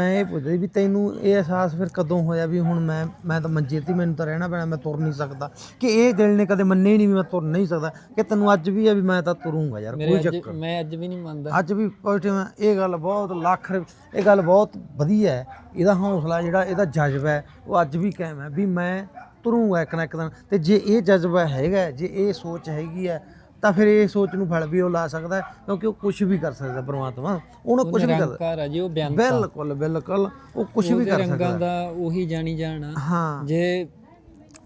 ਮੈਂ ਇਹ ਪੁੱਛਦਾ ਵੀ ਤੈਨੂੰ ਇਹ ਅਹਿਸਾਸ ਫਿਰ ਕਦੋਂ ਹੋਇਆ ਵੀ ਹੁਣ ਮੈਂ ਮੈਂ ਤਾਂ ਮੰਜੇ ਤੇ ਹੀ ਮੈਨੂੰ ਤਾਂ ਰਹਿਣਾ ਪੈਣਾ ਮੈਂ ਤੁਰ ਨਹੀਂ ਸਕਦਾ। ਕਿ ਇਹ ਦਿਲ ਨੇ ਕਦੇ ਮੰਨੇ ਹੀ ਨਹੀਂ ਵੀ ਮੈਂ ਤੁਰ ਨਹੀਂ ਸਕਦਾ ਕਿ ਤੈਨੂੰ ਅੱਜ ਵੀ ਆ ਵੀ ਮੈਂ ਤਾਂ ਤੁਰੂੰਗਾ ਯਾਰ ਮੇਰੇ ਕੋਈ ਅੱਜ ਚੱਕਰ ਮੈਂ ਅੱਜ ਵੀ ਨਹੀਂ ਮੰਨਦਾ। ਅੱਜ ਵੀ ਪੋਜ਼ਿਟਿਵ ਹੈ ਇਹ ਗੱਲ ਬਹੁਤ ਲੱਖ ਰੁਪ- ਇਹ ਗੱਲ ਬਹੁਤ ਵਧੀਆ ਹੈ। ਇਹਦਾ ਹੌਸਲਾ ਜਿਹੜਾ ਇਹਦਾ ਜਜ਼ਬਾ ਹੈ ਉਹ ਅੱਜ ਵੀ ਕਾਇਮ ਹੈ ਵੀ ਮੈਂ ਤੁਰੂੰਗਾ ਇੱਕ ਨਾ ਇੱਕ ਦਿਨ। ਤੇ ਜੇ ਇਹ ਜਜ਼ਬਾ ਹੈਗਾ ਜੇ ਇਹ ਸੋਚ ਹੈਗੀ ਹੈ ਤਾਂ ਫਿਰ ਇਹ ਸੋਚ ਨੂੰ ਫਲ ਵੀ ਉਹ ਲਾ ਸਕਦਾ ਕਿਉਂਕਿ ਉਹ ਕੁਝ ਵੀ ਕਰ ਸਕਦਾ ਪਰਮਾਤਮਾ। ਉਹਨੂੰ ਕੁਝ ਵੀ ਕਰ ਨਿਰੰਕਾਰ ਆ ਜੀ ਉਹ ਬਿਆਨ ਬਿਲਕੁਲ ਬਿਲਕੁਲ ਉਹ ਕੁਝ ਵੀ ਕਰ ਰੰਗਾਂ ਸਕਦਾ ਦਾ ਉਹੀ ਜਾਣੀ ਜਾਣਾ। ਹਾਂ। ਜੇ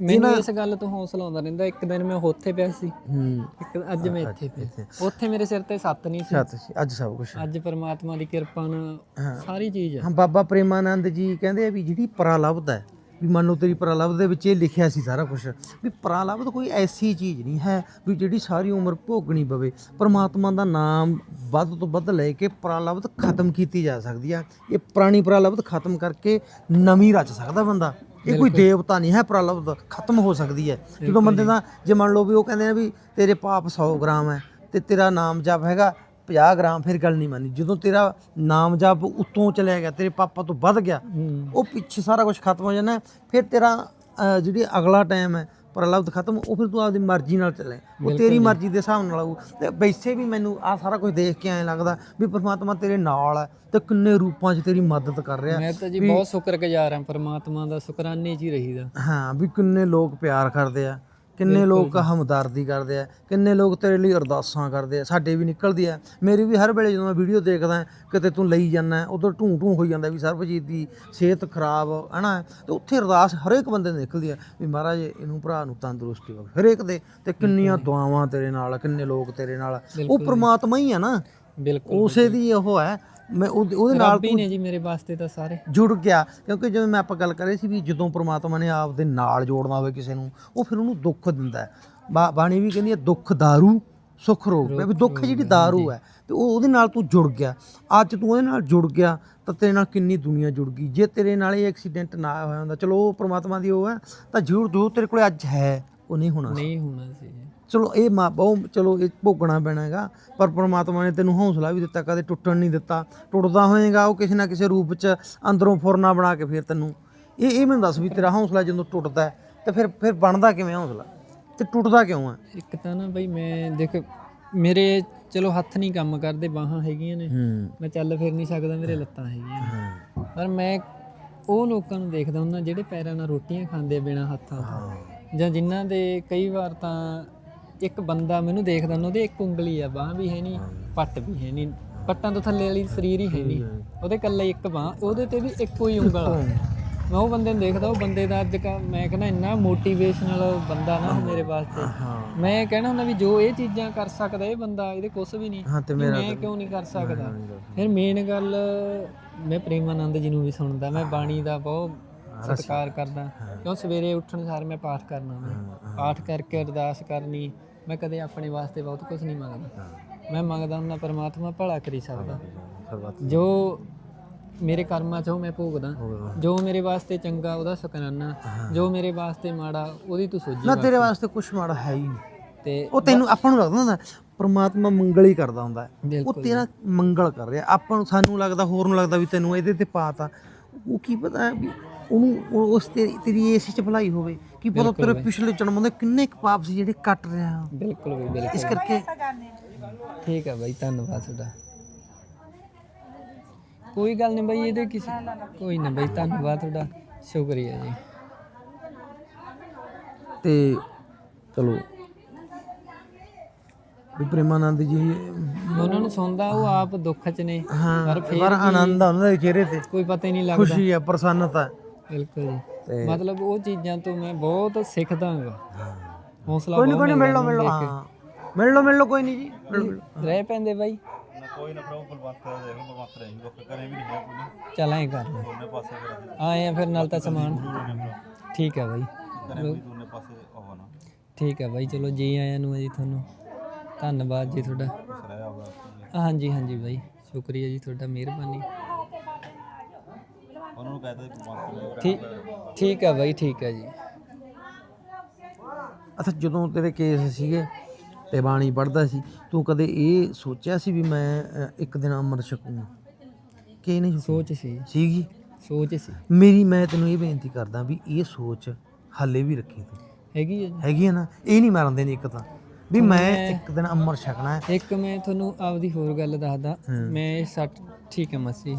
ਮੈਨੂੰ ਇਸ ਗੱਲ ਤੋਂ ਹੌਸਲਾ ਆਉਂਦਾ ਰਹਿੰਦਾ ਇੱਕ ਦਿਨ ਮੈਂ ਉੱਥੇ ਪਿਆ ਸੀ। ਹੂੰ। ਇੱਕ ਅੱਜ ਮੈਂ ਇੱਥੇ ਪਿਆ। ਉੱਥੇ ਮੇਰੇ ਸਿਰ ਤੇ ਸੱਤ ਨਹੀਂ ਸੀ। ਸਤ ਅੱਜ ਸਭ ਕੁਝ ਅੱਜ ਪਰਮਾਤਮਾ ਦੀ ਕਿਰਪਾ ਨਾਲ ਸਾਰੀ ਚੀਜ਼ ਹੈ ਹਾਂ ਬਾਬਾ ਪ੍ਰੇਮਾਨੰਦ ਜੀ ਕਹਿੰਦੇ ਆ ਵੀ ਜਿਹੜੀ ਪ੍ਰਲਬਧ ਹੈ ਵੀ ਮੰਨ ਲਓ ਤੇਰੀ ਪ੍ਰਲਬਧ ਦੇ ਵਿੱਚ ਇਹ ਲਿਖਿਆ ਸੀ ਸਾਰਾ ਕੁਝ ਵੀ ਪ੍ਰਲਬਧ ਕੋਈ ਐਸੀ ਚੀਜ਼ ਨਹੀਂ ਹੈ ਵੀ ਜਿਹੜੀ ਸਾਰੀ ਉਮਰ ਭੋਗਣੀ ਪਵੇ। ਪਰਮਾਤਮਾ ਦਾ ਨਾਮ ਵੱਧ ਤੋਂ ਵੱਧ ਲੈ ਕੇ ਪ੍ਰਲਬਧ ਖਤਮ ਕੀਤੀ ਜਾ ਸਕਦੀ ਆ। ਇਹ ਪੁਰਾਣੀ ਪ੍ਰਲਬਧ ਖਤਮ ਕਰਕੇ ਨਵੀਂ ਰਚ ਸਕਦਾ ਬੰਦਾ। ਇਹ ਕੋਈ ਦੇਵਤਾ ਨਹੀਂ ਹੈ ਪ੍ਰਲਬਧ ਖਤਮ ਹੋ ਸਕਦੀ ਹੈ। ਜਦੋਂ ਬੰਦੇ ਦਾ ਜੇ ਮੰਨ ਲਓ ਵੀ ਉਹ ਕਹਿੰਦੇ ਆ ਵੀ ਤੇਰੇ ਪਾਪ 100 ਗ੍ਰਾਮ ਹੈ ਤੇ ਤੇਰਾ ਨਾਮ ਜਪ ਹੈਗਾ 50 ਗ੍ਰਾਮ ਫਿਰ ਗੱਲ ਨਹੀਂ ਮੰਨੀ ਜਦੋਂ ਤੇਰਾ ਨਾਮ ਜਪ ਉੱਤੋਂ ਚਲਿਆ ਗਿਆ ਤੇਰੇ ਪਾਪਾ ਤੋਂ ਵੱਧ ਗਿਆ ਉਹ ਪਿੱਛੇ ਸਾਰਾ ਕੁਝ ਖਤਮ ਹੋ ਜਾਣਾ। ਫਿਰ ਤੇਰਾ ਜਿਹੜੀ ਅਗਲਾ ਟਾਈਮ ਹੈ ਪ੍ਰਲਬਧ ਖਤਮ ਉਹ ਫਿਰ ਤੂੰ ਆਪਦੀ ਮਰਜ਼ੀ ਨਾਲ ਚੱਲੇ। ਉਹ ਤੇਰੀ ਮਰਜ਼ੀ ਦੇ ਹਿਸਾਬ ਨਾਲ ਆਊ। ਤੇ ਵੈਸੇ ਵੀ ਮੈਨੂੰ ਆ ਸਾਰਾ ਕੁਝ ਦੇਖ ਕੇ ਐਂ ਲੱਗਦਾ ਵੀ ਪਰਮਾਤਮਾ ਤੇਰੇ ਨਾਲ ਹੈ ਤੇ ਕਿੰਨੇ ਰੂਪਾਂ 'ਚ ਤੇਰੀ ਮਦਦ ਕਰ ਰਿਹਾ। ਮੈਂ ਤਾਂ ਜੀ ਬਹੁਤ ਸ਼ੁਕਰਗੁਜ਼ਾਰ ਹਾਂ ਪਰਮਾਤਮਾ ਦਾ ਸ਼ੁਕਰਾਨੇ ਹੀ ਰਹੀਦਾ। ਹਾਂ ਵੀ ਕਿੰਨੇ ਲੋਕ ਪਿਆਰ ਕਰਦੇ ਆ। ਕਿੰਨੇ ਲੋਕ ਹਮਦਰਦੀ ਕਰਦੇ ਆ ਕਿੰਨੇ ਲੋਕ ਤੇਰੇ ਲਈ ਅਰਦਾਸਾਂ ਕਰਦੇ ਆ ਸਾਡੇ ਵੀ ਨਿਕਲਦੀ ਆ। ਮੇਰੀ ਵੀ ਹਰ ਵੇਲੇ ਜਦੋਂ ਮੈਂ ਵੀਡੀਓ ਦੇਖਦਾ ਕਿਤੇ ਤੂੰ ਲਈ ਜਾਂਦਾ ਉਧਰ ਢੂੰ ਢੂੰ ਹੋਈ ਜਾਂਦਾ ਵੀ ਸਰਬਜੀਤ ਦੀ ਸਿਹਤ ਖਰਾਬ ਹਨਾ? ਤੇ ਉੱਥੇ ਅਰਦਾਸ ਹਰੇਕ ਬੰਦੇ ਦੀ ਨਿਕਲਦੀ ਆ ਵੀ ਮਹਾਰਾਜ ਇਹਨੂੰ ਭਰਾ ਨੂੰ ਤੰਦਰੁਸਤੀ ਬਖਸ਼। ਹਰੇਕ ਦੇ। ਤੇ ਕਿੰਨੀਆਂ ਦੁਆਵਾਂ ਤੇਰੇ ਨਾਲ ਕਿੰਨੇ ਲੋਕ ਤੇਰੇ ਨਾਲ। ਉਹ ਪ੍ਰਮਾਤਮਾ ਹੀ ਆ ਨਾ। ਬਿਲਕੁਲ ਉਸੇ ਦੀ ਉਹ ਹੈ। ਮੈਂ ਉਹਦੇ ਨਾਲ ਰੱਬ ਨੇ ਜੀ ਮੇਰੇ ਵਾਸਤੇ ਤਾਂ ਸਾਰੇ। ਜੁੜ ਗਿਆ। ਕਿਉਂਕਿ ਜਿਵੇਂ ਮੈਂ ਆਪਾਂ ਗੱਲ ਕਰ ਰਹੇ ਸੀ ਵੀ ਜਦੋਂ ਪ੍ਰਮਾਤਮਾ ਨੇ ਆਪ ਦੇ ਨਾਲ ਜੋੜਨਾ ਹੋਵੇ ਕਿਸੇ ਨੂੰ ਉਹ ਫਿਰ ਉਹਨੂੰ ਦੁੱਖ ਦਿੰਦਾ ਬਾਣੀ ਵੀ ਕਹਿੰਦੀ ਹੈ ਦੁੱਖ ਦਾਰੂ ਸੁਖ ਰੋਗ। ਮੈਂ ਵੀ ਦੁੱਖ ਜਿਹੜੀ ਦਾਰੂ ਹੈ ਤੇ ਉਹ ਉਹਦੇ ਨਾਲ ਤੂੰ ਜੁੜ ਗਿਆ। ਅੱਜ ਤੂੰ ਉਹਦੇ ਨਾਲ ਜੁੜ ਗਿਆ ਤਾਂ ਤੇਰੇ ਨਾਲ ਕਿੰਨੀ ਦੁਨੀਆ ਜੁੜ ਗਈ? ਜੇ ਤੇਰੇ ਨਾਲ ਇਹ ਐਕਸੀਡੈਂਟ ਨਾ ਹੋਇਆ ਹੁੰਦਾ ਚਲੋ ਉਹ ਪ੍ਰਮਾਤਮਾ ਦੀ ਉਹ ਹੈ ਤਾਂ ਜ਼ਰੂਰ ਜੋ ਤੇਰੇ ਕੋਲ ਅੱਜ ਹੈ ਉਹ ਨਹੀਂ ਹੋਣਾ ਨਹੀਂ ਹੋਣਾ ਸੀ। ਚਲੋ ਇਹ ਮਾ ਬਹੁਤ ਚਲੋ ਇਹ ਭੋਗਣਾ ਪੈਣਾ ਹੈਗਾ ਪਰ ਪ੍ਰਮਾਤਮਾ ਨੇ ਤੈਨੂੰ ਹੌਸਲਾ ਵੀ ਦਿੱਤਾ ਕਦੇ ਟੁੱਟਣ ਨਹੀਂ ਦਿੱਤਾ। ਟੁੱਟਦਾ ਹੋਏਗਾ ਉਹ ਕਿਸੇ ਨਾ ਕਿਸੇ ਰੂਪ 'ਚ ਅੰਦਰੋਂ ਫੁਰਨਾ ਬਣਾ ਕੇ ਫਿਰ ਤੈਨੂੰ। ਇਹ ਇਹ ਮੈਨੂੰ ਦੱਸ ਵੀ ਤੇਰਾ ਹੌਸਲਾ ਜਦੋਂ ਟੁੱਟਦਾ ਤੇ ਫਿਰ ਫਿਰ ਬਣਦਾ ਕਿਵੇਂ ਹੌਸਲਾ? ਤੇ ਟੁੱਟਦਾ ਕਿਉਂ ਹੈ? ਇੱਕ ਤਾਂ ਨਾ ਬਈ ਮੈਂ ਦੇਖ ਮੇਰੇ ਚਲੋ ਹੱਥ ਨਹੀਂ ਕੰਮ ਕਰਦੇ ਬਾਹਾਂ ਹੈਗੀਆਂ ਨੇ। ਮੈਂ ਚੱਲ ਫਿਰ ਨਹੀਂ ਸਕਦਾ ਮੇਰੇ ਲੱਤਾਂ ਹੈਗੀਆਂ। ਪਰ ਮੈਂ ਉਹ ਲੋਕਾਂ ਨੂੰ ਦੇਖਦਾ ਹੁੰਦਾ ਜਿਹੜੇ ਪੈਰਾਂ ਨਾਲ ਰੋਟੀਆਂ ਖਾਂਦੇ ਬਿਨਾ ਹੱਥਾਂ ਤੋਂ। ਜਾਂ ਜਿਨ੍ਹਾਂ ਦੇ ਕਈ ਵਾਰ ਤਾਂ ਇੱਕ ਬੰਦਾ ਮੈਨੂੰ ਦੇਖਦਾ ਹੁੰਦਾ ਉਹਦੇ ਇੱਕ ਉਂਗਲੀ ਆ ਬਾਹ ਵੀ ਹੈ ਨਹੀਂ ਪੱਟ ਵੀ ਹੈ ਨਹੀਂ ਪੱਟਾਂ ਤੋਂ ਥੱਲੇ ਵਾਲੀ ਸਰੀਰ ਹੀ ਹੈ ਨਹੀਂ। ਉਹਦੇ ਕੱਲੇ ਇੱਕ ਬਾਹ ਉਹਦੇ ਤੇ ਵੀ ਇੱਕੋ ਹੀ ਉਂਗਲ ਆ। ਮੈਂ ਉਹ ਬੰਦੇ ਨੂੰ ਦੇਖਦਾ ਉਹ ਬੰਦੇ ਦਾ ਅੱਜ ਕੱਲ੍ਹ ਮੈਂ ਕਹਿੰਦਾ ਇੰਨਾ ਮੋਟੀਵੇਸ਼ਨਲ ਬੰਦਾ ਨਾ ਮੇਰੇ ਵਾਸਤੇ। ਮੈਂ ਕਹਿਣਾ ਹੁੰਦਾ ਵੀ ਜੋ ਇਹ ਚੀਜ਼ਾਂ ਕਰ ਸਕਦਾ ਇਹ ਬੰਦਾ ਇਹਦੇ ਕੁਛ ਵੀ ਨਹੀਂ ਮੈਂ ਕਿਉਂ ਨਹੀਂ ਕਰ ਸਕਦਾ? ਫਿਰ ਮੇਨ ਗੱਲ ਮੈਂ ਪ੍ਰੇਮਾਨੰਦ ਜੀ ਨੂੰ ਵੀ ਸੁਣਦਾ ਮੈਂ ਬਾਣੀ ਦਾ ਬਹੁਤ ਸਤਿਕਾਰ ਕਰਦਾ। ਕਿਉਂ ਸਵੇਰੇ ਉੱਠਣ ਸਾਰ ਮੈਂ ਪਾਠ ਕਰਨਾ ਮੈਂ ਪਾਠ ਕਰਕੇ ਅਰਦਾਸ ਕਰਨੀ। ਮੈਂ ਕਦੇ ਆਪਣੇ ਵਾਸਤੇ ਬਹੁਤ ਕੁਝ ਨਹੀਂ ਮੰਗਦਾ। ਮੈਂ ਮੰਗਦਾ ਹੁੰਦਾ ਪਰਮਾਤਮਾ ਭਲਾ ਕਰੀ ਸਕਦਾ। ਜੋ ਮੇਰੇ ਕਰਮਾਂ ਚੋਂ ਮੈਂ ਭੋਗਦਾ ਜੋ ਮੇਰੇ ਵਾਸਤੇ ਚੰਗਾ ਉਹਦਾ ਸ਼ੁਕਰਾਨਾ। ਜੋ ਮੇਰੇ ਵਾਸਤੇ ਮਾੜਾ ਉਹਦੀ ਤੂੰ ਸੋਝੀ ਨਾ ਤੇਰੇ ਵਾਸਤੇ ਕੁਝ ਮਾੜਾ ਹੈ ਹੀ ਨਹੀਂ। ਤੇ ਉਹ ਤੈਨੂੰ ਆਪਾਂ ਨੂੰ ਲੱਗਦਾ ਹੁੰਦਾ ਪ੍ਰਮਾਤਮਾ ਮੰਗਲ ਹੀ ਕਰਦਾ ਹੁੰਦਾ। ਉਹ ਤੇਰਾ ਮੰਗਲ ਕਰ ਰਿਹਾ। ਆਪਾਂ ਨੂੰ ਸਾਨੂੰ ਲੱਗਦਾ ਹੋਰ ਨੂੰ ਲੱਗਦਾ ਵੀ ਤੈਨੂੰ ਇਹਦੇ ਤੇ ਪਾਤਾ। ਉਹ ਕੀ ਪਤਾ ਵੀ ਉਹਨੂੰ ਉਹ- ਉਸ ਤੇ ਤੇਰੀ ਇਸ ਚ ਭਲਾਈ ਹੋਵੇ। ਕੀ ਪਤਾ ਤੇਰੇ ਪਿਛਲੇ ਜਨਮਾਂ ਦੇ ਕਿੰਨੇ ਕੁ ਪਾਪ ਸੀ ਜਿਹੜੇ ਕੱਟ ਰਿਹਾ। ਬਿਲਕੁਲ ਵੀ ਬਿਲਕੁਲ। ਇਸ ਕਰਕੇ ਠੀਕ ਹੈ ਬਾਈ ਧੰਨਵਾਦ ਤੁਹਾਡਾ। ਕੋਈ ਗੱਲ ਨਹੀਂ ਬਾਈ ਇਹਦੇ ਕਿਸੇ ਕੋਈ ਨਾ ਬਾਈ ਧੰਨਵਾਦ ਤੁਹਾਡਾ। ਸ਼ੁਕਰੀਆ ਜੀ। ਤੇ ਚਲੋ। ਵੀ ਪ੍ਰੇਮਾਨੰਦ ਜੀ ਉਹਨਾਂ ਨੂੰ ਸੁਣਦਾ ਉਹ ਆਪ ਦੁੱਖ 'ਚ ਨੇ। ਹਾਂ ਪਰ ਆਨੰਦ ਆ ਉਹਨਾਂ ਦੇ ਚਿਹਰੇ ਤੇ। ਕੋਈ ਪਤਾ ਹੀ ਨਹੀਂ ਲੱਗਦਾ। ਖੁਸ਼ੀ ਆ ਪ੍ਰਸੰਨਤਾ। ਬਿਲਕੁਲ ਜੀ। ਤੇ ਮਤਲਬ ਉਹ ਚੀਜ਼ਾਂ ਤੋਂ ਮੈਂ ਬਹੁਤ ਸਿੱਖਦਾ ਹਾਂ। ਹੌਸਲਾ ਕੋਈ ਨਹੀਂ ਕੋਈ ਨਹੀਂ ਮਿਲ ਲਓ ਮਿਲ ਲਓ ਹਾਂ। ਮਿਲ ਲਓ ਮਿਲ ਲਓ ਕੋਈ ਨਹੀਂ ਜੀ। ਮਿਲ ਲਓ, ਮਿਲ ਲਓ। ਰਹਿ ਪੈਂਦੇ ਬਾਈ। ਚੱਲ ਐਂ ਕਰ। ਲੈ ਆਏ ਆ ਫਿਰ ਨਾਲ ਤਾਂ ਸਮਾਨ। ਠੀਕ ਹੈ ਬਾਈ। ਠੀਕ ਹੈ ਬਾਈ ਚਲੋ ਜੀ ਆਇਆਂ ਨੂੰ ਜੀ ਤੁਹਾਨੂੰ। ਧੰਨਵਾਦ ਜੀ ਤੁਹਾਡਾ। ਹਾਂਜੀ ਹਾਂਜੀ ਬਾਈ। ਸ਼ੁਕਰੀਆ ਜੀ ਤੁਹਾਡਾ ਮਿਹਰਬਾਨੀ। ਉਹਨਾਂ ਨੂੰ ਕਹਤਾ ਠੀਕ ਠੀਕ ਹੈ ਬਾਈ ਠੀਕ ਹੈ ਜੀ। ਅੱਛਾ ਜਦੋਂ ਤੇਰੇ ਕੇਸ ਸੀਗੇ ਤੇ ਬਾਣੀ ਪੜਦਾ ਸੀ ਤੂੰ ਕਦੇ ਇਹ ਸੋਚਿਆ ਸੀ ਵੀ ਮੈਂ ਇੱਕ ਦਿਨ ਅੰਮ੍ਰਿਤ ਛਕੂੰਗਾ ਕਿ ਨਹੀਂ ਸੋਚ ਸੀ। ਸੀਗੀ? ਸੋਚ ਸੀ। ਮੇਰੀ ਮੈਂ ਤੈਨੂੰ ਇਹ ਬੇਨਤੀ ਕਰਦਾ ਵੀ ਇਹ ਸੋਚ ਹਾਲੇ ਵੀ ਰੱਖੀ ਤੂੰ। ਹੈਗੀ ਹੈ ਜੀ। ਹੈਗੀ ਹੈ ਨਾ? ਇਹ ਨਹੀਂ ਮਰਨ ਦੇਣੀ ਇੱਕ ਤਾਂ। ਵੀ ਮੈਂ ਇੱਕ ਦਿਨ ਅੰਮ੍ਰਿਤ ਛਕਣਾ ਹੈ। ਇੱਕ ਮੈਂ ਤੁਹਾਨੂੰ ਆਪਦੀ ਹੋਰ ਗੱਲ ਦੱਸਦਾ। ਮੈਂ ਇਹ ਸੱਟ ਠੀਕ ਹੈ ਮਸੀ।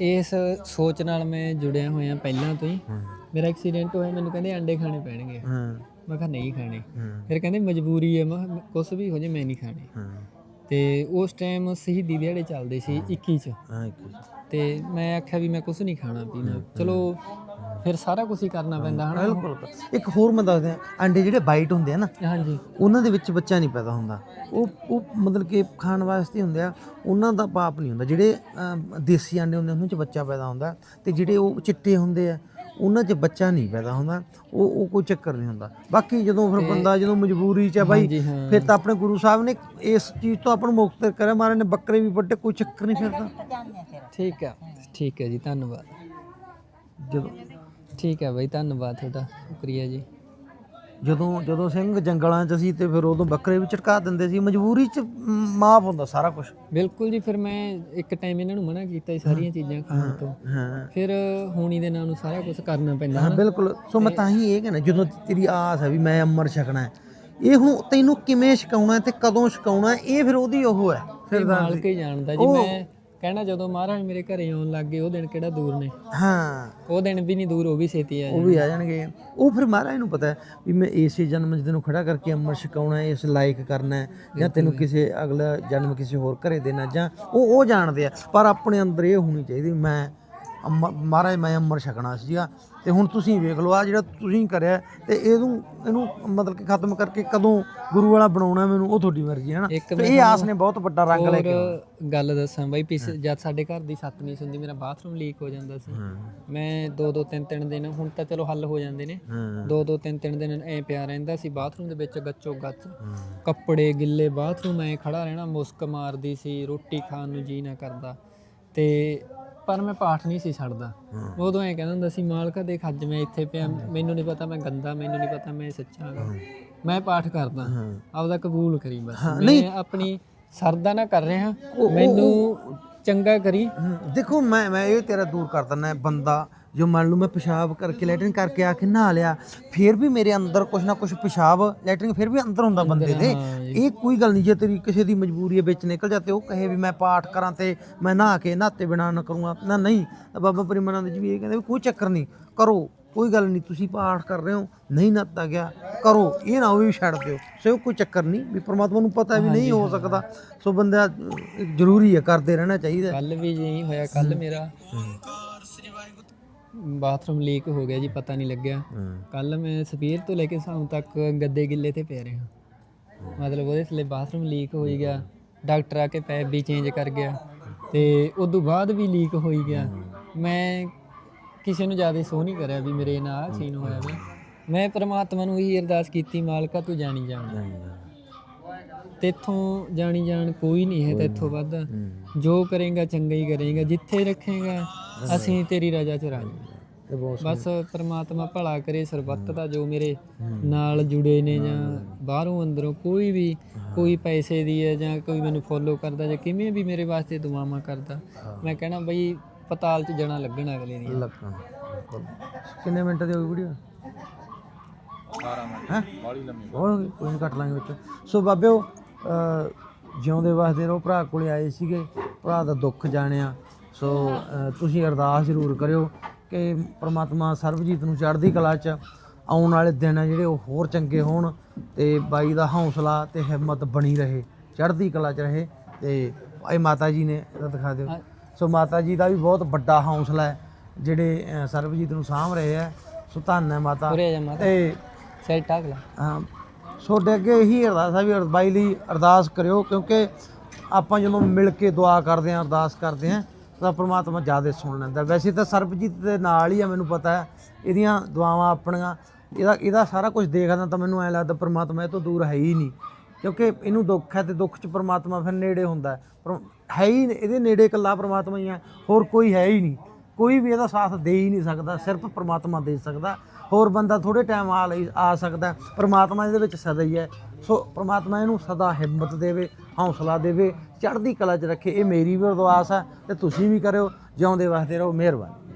ਇਸ ਸੋਚ ਨਾਲ ਮੈਂ ਜੁੜਿਆ ਹੋਇਆ ਪਹਿਲਾਂ ਤੋਂ ਹੀ। ਮੇਰਾ ਐਕਸੀਡੈਂਟ ਹੋਇਆ ਮੈਨੂੰ ਕਹਿੰਦੇ ਅੰਡੇ ਖਾਣੇ ਪੈਣਗੇ। ਮੈਂ ਕਿਹਾ ਨਹੀਂ ਖਾਣੇ। ਫਿਰ ਕਹਿੰਦੇ ਮਜਬੂਰੀ ਹੈ ਮੈਂ ਕੁਛ ਵੀ ਹੋ ਜੇ ਮੈਂ ਨਹੀਂ ਖਾਣੇ। ਤੇ ਉਸ ਟਾਈਮ ਸ਼ਹੀਦੀ ਦਿਹਾੜੇ ਚੱਲਦੇ ਸੀ 21 ਚ। ਹਾਂ ਤੇ ਮੈਂ ਆਖਿਆ ਵੀ ਮੈਂ ਕੁਝ ਨਹੀਂ ਖਾਣਾ ਪੀਣਾ। ਚਲੋ ਫਿਰ ਸਾਰਾ ਕੁਝ ਹੀ ਕਰਨਾ ਪੈਂਦਾ ਹਨਾ? ਬਿਲਕੁਲ ਇੱਕ ਹੋਰ ਮੈਂ ਦੱਸਦਾ ਅੰਡੇ ਜਿਹੜੇ ਬਾਈਟ ਹੁੰਦੇ ਆ ਨਾ ਹਾਂਜੀ। ਉਹਨਾਂ ਦੇ ਵਿੱਚ ਬੱਚਾ ਨਹੀਂ ਪੈਦਾ ਹੁੰਦਾ। ਉਹ ਉਹ ਮਤਲਬ ਕਿ ਖਾਣ ਵਾਸਤੇ ਹੁੰਦੇ ਆ ਉਹਨਾਂ ਦਾ ਪਾਪ ਨਹੀਂ ਹੁੰਦਾ। ਜਿਹੜੇ ਅਮ, ਦੇਸੀ ਅੰਡੇ ਹੁੰਦੇ ਉਹਨਾਂ 'ਚ ਬੱਚਾ ਪੈਦਾ ਹੁੰਦਾ ਤੇ ਜਿਹੜੇ ਉਹ ਚਿੱਟੇ ਹੁੰਦੇ ਆ ਉਹਨਾਂ 'ਚ ਬੱਚਾ ਨਹੀਂ ਪੈਦਾ ਹੁੰਦਾ। ਉਹ ਉਹ ਕੋਈ ਚੱਕਰ ਨਹੀਂ ਹੁੰਦਾ। ਬਾਕੀ ਜਦੋਂ ਫਿਰ ਬੰਦਾ ਜਦੋਂ ਮਜਬੂਰੀ 'ਚ ਆ ਬਾਈ ਹਾਂਜੀ ਹਾਂ। ਫਿਰ ਤਾਂ ਆਪਣੇ ਗੁਰੂ ਸਾਹਿਬ ਨੇ ਇਸ ਚੀਜ਼ ਤੋਂ ਆਪਾਂ ਨੂੰ ਮੁਕਤ ਕਰਿਆ। ਮਹਾਰਾਜ ਨੇ ਬੱਕਰੇ ਵੀ ਵੱਡੇ ਕੋਈ ਚੱਕਰ ਨਹੀਂ ਫਿਰਦਾ ਠੀਕ ਹੈ ਠੀਕ ਹੈ ਜੀ ਧੰਨਵਾਦ। ਜਦੋਂ ਠੀਕ ਹੈ ਬਾਈ ਧੰਨਵਾਦ ਤੁਹਾਡਾ ਸ਼ੁਕਰੀਆ ਜੀ। ਜਦੋਂ ਜਦੋਂ ਸਿੰਘ ਜੰਗਲਾਂ 'ਚ ਸੀ ਤੇ ਫਿਰ ਉਦੋਂ ਬੱਕਰੇ ਵੀ ਝਟਕਾ ਦਿੰਦੇ ਸੀ ਮਜਬੂਰੀ 'ਚ ਮਾਫ ਹੁੰਦਾ ਸਾਰਾ ਕੁਝ ਬਿਲਕੁਲ ਜੀ ਫਿਰ ਮੈਂ ਇੱਕ ਟਾਈਮ ਇਹਨਾਂ ਨੂੰ ਮਨਾ ਕੀਤਾ ਸੀ ਸਾਰੀਆਂ ਚੀਜ਼ਾਂ ਖਾਣ ਤੋਂ। ਹਾਂ। ਫਿਰ ਹੋਣੀ ਦੇ ਨਾਂ ਨੂੰ ਸਾਰਾ ਕੁਝ ਕਰਨਾ ਪੈਂਦਾ ਹਾਂ ਬਿਲਕੁਲ। ਸੋ ਮੈਂ ਤਾਂ ਹੀ ਇਹ ਕਹਿੰਦਾ ਜਦੋਂ ਤੇਰੀ ਆਸ ਹੈ ਵੀ ਮੈਂ ਅੰਮ੍ਰਿਤ ਛਕਣਾ ਹੈ ਇਹ ਹੁਣ ਤੈਨੂੰ ਕਿਵੇਂ ਛਕਾਉਣਾ ਤੇ ਕਦੋਂ ਛਕਾਉਣਾ ਇਹ ਫਿਰ ਉਹਦੀ ਉਹ ਹੈ। ਇਹ ਮਾਲਕ ਹੀ ਜਾਣਦਾ ਜੀ ਮੈਂ ਕਹਿਣਾ ਜਦੋਂ ਮਹਾਰਾਜ ਮੇਰੇ ਘਰੇ ਆਉਣ ਲੱਗ ਗਏ ਉਹ ਦਿਨ ਕਿਹੜਾ ਦੂਰ ਨੇ? ਹਾਂ। ਉਹ ਦਿਨ ਵੀ ਨਹੀਂ ਦੂਰ ਉਹ ਵੀ ਛੇਤੀ ਆ ਉਹ ਵੀ ਆ ਜਾਣਗੇ। ਉਹ ਫਿਰ ਮਹਾਰਾਜ ਨੂੰ ਪਤਾ ਹੈ ਵੀ ਮੈਂ ਇਸੇ ਜਨਮ ਚ ਤੈਨੂੰ ਖੜਾ ਕਰਕੇ ਅੰਮ੍ਰਿਤ ਛਕਾਉਣਾ ਹੈ ਇਸ ਲਾਇਕ ਕਰਨਾ ਹੈ ਜਾਂ ਤੈਨੂੰ ਕਿਸੇ ਅਗਲਾ ਜਨਮ ਕਿਸੇ ਹੋਰ ਘਰੇ ਦੇਣਾ ਜਾਂ ਉਹ ਉਹ ਜਾਣਦੇ ਆ ਪਰ ਆਪਣੇ ਅੰਦਰ ਇਹ ਹੋਣੀ ਚਾਹੀਦੀ ਮੈਂ ਮਹਾਰਾਜ ਮੈਂ ਅੰਮ੍ਰਿਤ ਛਕਣਾ ਸੀਗਾ ਤੇ ਹੁਣ ਤੁਸੀਂ ਵੇਖ ਲਓ ਆ ਜਿਹੜਾ ਤੁਸੀਂ ਕਰਿਆ ਤੇ ਇਹਨੂੰ ਇਹਨੂੰ ਮਤਲਬ ਕਿ ਖਤਮ ਕਰਕੇ ਕਦੋਂ ਗੁਰੂ ਵਾਲਾ ਬਣਾਉਣਾ ਮੈਨੂੰ ਉਹ ਤੁਹਾਡੀ ਮਰਜ਼ੀ ਹੈ ਨਾ? ਇੱਕ ਤੇ ਇਹ ਆਸ ਨੇ ਬਹੁਤ ਵੱਡਾ ਰੰਗ ਲੈ ਕੇ ਆਉਣਾ। ਹੋਰ ਗੱਲ ਦੱਸਾਂ ਬਾਈ ਪਿਛ ਜਦ ਸਾਡੇ ਘਰ ਦੀ ਛੱਤ ਨਹੀਂ ਸੁੰਦੀ ਮੇਰਾ ਬਾਥਰੂਮ ਲੀਕ ਹੋ ਜਾਂਦਾ ਸੀ। ਮੈਂ ਦੋ ਦੋ ਤਿੰਨ ਤਿੰਨ ਦਿਨ ਹੁਣ ਤਾਂ ਚਲੋ ਹੱਲ ਹੋ ਜਾਂਦੇ ਨੇ। ਹਾਂ। ਦੋ ਦੋ ਤਿੰਨ ਤਿੰਨ ਦਿਨ ਐ ਪਿਆ ਰਹਿੰਦਾ ਸੀ ਬਾਥਰੂਮ ਦੇ ਵਿੱਚ ਗੱਚੋ ਗੱਚ। ਹਾਂ। ਕੱਪੜੇ ਗਿੱਲੇ ਬਾਥਰੂਮ ਐ ਖੜਾ ਰਹਿਣਾ ਮੁਸਕ ਮਾਰਦੀ ਸੀ ਰੋਟੀ ਖਾਣ ਨੂੰ ਜੀ ਨਾ ਕਰਦਾ। ਤੇ ਪਰ ਮੈਂ ਪਾਠ ਨਹੀਂ ਸੀ ਛੱਡਦਾ। ਉਦੋਂ ਐ ਕਹਿੰਦਾ ਹੁੰਦਾ ਸੀ ਮਾਲਕਾ ਦੇਖ ਅੱਜ ਮੈਂ ਇੱਥੇ ਪਿਆ ਮੈਨੂੰ ਨਹੀਂ ਪਤਾ ਮੈਂ ਗੰਦਾ ਮੈਨੂੰ ਨਹੀਂ ਪਤਾ ਮੈਂ ਸੱਚਾ ਹਾਂ। ਮੈਂ ਪਾਠ ਕਰਦਾ ਆਪਦਾ ਕਬੂਲ ਕਰੀ ਬਸ। ਮੈਂ ਆਪਣੀ ਸਰਦਾ ਨਾ ਕਰ ਰਿਹਾ ਮੈਨੂੰ ਚੰਗਾ ਕਰੀ। ਦੇਖੋ ਮੈਂ ਮੈਂ ਇਹ ਤੇਰਾ ਦੂਰ ਕਰ ਦਿੰਦਾ ਬੰਦਾ ਜੋ ਮੰਨ ਲਓ ਮੈਂ ਪਿਸ਼ਾਬ ਕਰਕੇ ਲੈਟਰਿੰਗ ਕਰਕੇ ਆ ਕੇ ਨਹਾ ਲਿਆ ਫਿਰ ਵੀ ਮੇਰੇ ਅੰਦਰ ਕੁਛ ਨਾ ਕੁਛ ਪਿਸ਼ਾਬ ਲੈਟਰਿੰਗ ਫਿਰ ਵੀ ਅੰਦਰ ਹੁੰਦਾ ਬੰਦੇ ਦੇ। ਇਹ ਕੋਈ ਗੱਲ ਨਹੀਂ ਜੇ ਤੇਰੀ ਕਿਸੇ ਦੀ ਮਜਬੂਰੀ ਹੈ ਵਿੱਚ ਨਿਕਲ ਜਾ ਤੇ ਉਹ ਕਹੇ ਵੀ ਮੈਂ ਪਾਠ ਕਰਾਂ ਤੇ ਮੈਂ ਨਹਾ ਕੇ ਨਹਾਤੇ ਬਿਨਾ ਨਾ ਕਰੂੰਗਾ। ਨਾ ਨਹੀਂ ਤਾਂ ਬਾਬਾ ਪਰਿਮਾਨੰਦ ਜੀ ਵੀ ਇਹ ਕਹਿੰਦੇ ਵੀ ਕੋਈ ਚੱਕਰ ਨਹੀਂ ਕਰੋ ਕੋਈ ਗੱਲ ਨਹੀਂ ਤੁਸੀਂ ਪਾਠ ਕਰ ਰਹੇ ਹੋ ਨਹੀਂ ਨਹਾਤਾ ਗਿਆ ਕਰੋ ਇਹ ਨਾ ਹੋਵੇ ਵੀ ਛੱਡ ਦਿਓ। ਸੋ ਕੋਈ ਚੱਕਰ ਨਹੀਂ ਵੀ ਪ੍ਰਮਾਤਮਾ ਨੂੰ ਪਤਾ ਵੀ ਨਹੀਂ ਹੋ ਸਕਦਾ। ਸੋ ਬੰਦਾ ਜ਼ਰੂਰੀ ਹੈ ਕਰਦੇ ਰਹਿਣਾ ਚਾਹੀਦਾ। ਕੱਲ ਵੀ ਜੀ ਹੋਇਆ ਕੱਲ ਮੇਰਾ। ਬਾਥਰੂਮ ਲੀਕ ਹੋ ਗਿਆ ਜੀ ਪਤਾ ਨਹੀਂ ਲੱਗਿਆ। ਕੱਲ ਮੈਂ ਸਵੇਰ ਤੋਂ ਲੈ ਕੇ ਸ਼ਾਮ ਤੱਕ ਗੱਦੇ ਗਿੱਲੇ ਤੇ ਪੈ ਰਿਹਾ। ਮਤਲਬ ਉਹਦੇ ਥੱਲੇ ਬਾਥਰੂਮ ਲੀਕ ਹੋਈ ਗਿਆ ਡਾਕਟਰ ਆ ਕੇ ਪੈਪ ਵੀ ਚੇਂਜ ਕਰ ਗਿਆ ਤੇ ਉਸ ਤੋਂ ਬਾਅਦ ਵੀ ਲੀਕ ਹੋਈ ਗਿਆ। ਮੈਂ ਕਿਸੇ ਨੂੰ ਜ਼ਿਆਦਾ ਸੋ ਨਹੀਂ ਕਰਿਆ ਵੀ ਮੇਰੇ ਨਾਲ ਸੀਨ ਹੋਇਆ ਵਾ। ਮੈਂ ਪ੍ਰਮਾਤਮਾ ਨੂੰ ਇਹੀ ਅਰਦਾਸ ਕੀਤੀ ਮਾਲਕਾ ਤੂੰ ਜਾਣੀ ਜਾਣ। ਤੇਥੋਂ ਜਾਣੀ ਜਾਣ ਕੋਈ ਨਹੀਂ ਹੈ ਤੇਥੋਂ ਵੱਧ। ਜੋ ਕਰੇਗਾ ਚੰਗਾ ਹੀ ਕਰੇਗਾ ਜਿੱਥੇ ਰੱਖੇਗਾ ਅਸੀਂ ਤੇਰੀ ਰਜ਼ਾ ਚ ਰਾਜੀ ਬਸ ਪ੍ਰਮਾਤਮਾ ਭਲਾ ਕਰੇ ਸਰਬੱਤ ਦਾ ਜੋ ਮੇਰੇ ਨਾਲ ਜੁੜੇ ਨੇ ਜਾਂ ਬਾਹਰੋਂ ਅੰਦਰੋਂ ਕੋਈ ਵੀ ਕੋਈ ਪੈਸੇ ਦੀ ਹੈ ਜਾਂ ਕੋਈ ਮੈਨੂੰ ਫੋਲੋ ਕਰਦਾ ਜਾਂ ਕਿਵੇਂ ਵੀ ਮੇਰੇ ਵਾਸਤੇ ਦੁਆਵਾਂ ਕਰਦਾ ਮੈਂ ਕਹਿਣਾ ਬਈ ਪਤਾਲ ਚ ਜਣਾ ਲੱਗਣਾ ਅਗਲੇ ਦੀ ਲੱਗਣ ਕਿੰਨੇ ਮਿੰਟ ਦੀ ਹੋ ਗਈ ਵੀਡੀਓ? 18 ਮਿੰਟ। ਹੈ? ਬਾਲੀ ਲੰਮੀ। ਹੋ ਗਈ? ਕੋਈ ਕੱਟ ਲਾਂਗੇ ਵਿੱਚ। ਸੋ ਬਾਬਿਓ ਜਿਉਂਦੇ ਵਸਦੇ ਰਹੋ ਭਰਾ ਕੋਲੇ ਆਏ ਸੀਗੇ ਭਰਾ ਦਾ ਦੁੱਖ ਜਾਣਿਆ। ਸੋ ਤੁਸੀਂ ਅਰਦਾਸ ਜ਼ਰੂਰ ਕਰਿਓ ਕਿ ਪ੍ਰਮਾਤਮਾ ਸਰਬਜੀਤ ਨੂੰ ਚੜ੍ਹਦੀ ਕਲਾ 'ਚ ਆਉਣ ਵਾਲੇ ਦਿਨ ਜਿਹੜੇ ਉਹ ਹੋਰ ਚੰਗੇ ਹੋਣ ਤੇ ਬਾਈ ਦਾ ਹੌਸਲਾ ਤੇ ਹਿੰਮਤ ਬਣੀ ਰਹੇ ਚੜ੍ਹਦੀ ਕਲਾ 'ਚ ਰਹੇ ਤੇ ਇਹ ਮਾਤਾ ਜੀ ਨੇ ਇਹਦਾ ਦਿਖਾ ਦਿਓ। ਹਾਂ। ਸੋ ਮਾਤਾ ਜੀ ਦਾ ਵੀ ਬਹੁਤ ਵੱਡਾ ਹੌਸਲਾ ਹੈ ਜਿਹੜੇ ਸਰਬਜੀਤ ਨੂੰ ਸਾਂਭ ਰਹੇ ਆ। ਸੋ ਧੰਨ ਹੈ ਮਾਤਾ। ਤੇ ਸੈਟ ਟਾਕ ਲਾ। ਅਹ, ਤੁਹਾਡੇ ਅੱਗੇ ਇਹੀ ਅਰਦਾਸ ਹੈ ਵੀ ਅਰ- ਬਾਈ ਲਈ ਅਰਦਾਸ ਕਰਿਓ, ਕਿਉਂਕਿ ਆਪਾਂ ਜਦੋਂ ਮਿਲ ਕੇ ਦੁਆ ਕਰਦੇ ਹਾਂ, ਅਰਦਾਸ ਕਰਦੇ ਹਾਂ, ਤਾਂ ਪ੍ਰਮਾਤਮਾ ਜ਼ਿਆਦਾ ਸੁਣ ਲੈਂਦਾ। ਵੈਸੇ ਤਾਂ ਸਰਬਜੀਤ ਦੇ ਨਾਲ ਹੀ ਆ, ਮੈਨੂੰ ਪਤਾ ਹੈ। ਇਹਦੀਆਂ ਦੁਆਵਾਂ ਆਪਣੀਆਂ, ਇਹਦਾ ਇਹਦਾ ਸਾਰਾ ਕੁਝ ਦੇਖਦਾ ਤਾਂ ਮੈਨੂੰ ਐ ਲੱਗਦਾ ਪ੍ਰਮਾਤਮਾ ਇਹ ਤੋਂ ਦੂਰ ਹੈ ਹੀ ਨਹੀਂ। ਕਿਉਂਕਿ ਇਹਨੂੰ ਦੁੱਖ ਹੈ ਤੇ ਦੁੱਖ 'ਚ ਪ੍ਰਮਾਤਮਾ ਫਿਰ ਨੇੜੇ ਹੁੰਦਾ ਪਰ ਹੈ ਹੀ ਨਹੀਂ- ਇਹਦੇ ਨੇੜੇ ਇਕੱਲਾ ਪ੍ਰਮਾਤਮਾ ਹੀ ਹੈ, ਹੋਰ ਕੋਈ ਹੈ ਹੀ ਨਹੀਂ। ਕੋਈ ਵੀ ਇਹਦਾ ਸਾਥ ਦੇ ਹੀ ਨਹੀਂ ਸਕਦਾ, ਸਿਰਫ ਪ੍ਰਮਾਤਮਾ ਦੇ ਸਕਦਾ। ਹੋਰ ਬੰਦਾ ਥੋੜੇ ਟਾਈਮ ਆ ਲਈ, ਆ ਸਕਦਾ ਪਰਮਾਤਮਾ ਇਹਦੇ ਵਿੱਚ ਸਦਾ ਹੀ ਹੈ। ਸੋ ਪਰਮਾਤਮਾ ਇਹਨੂੰ ਸਦਾ ਹਿੰਮਤ ਦੇਵੇ, ਹੌਸਲਾ ਦੇਵੇ, ਚੜ੍ਹਦੀ ਕਲਾ 'ਚ ਰੱਖੇ। ਇਹ ਮੇਰੀ ਵੀ ਅਰਦਾਸ ਹੈ ਤੇ ਤੁਸੀਂ ਵੀ ਕਰਿਓ, ਜਿਉਂਦੇ ਵਾਸਤੇ ਰਹੋ, ਮਿਹਰਬਾਨੀ।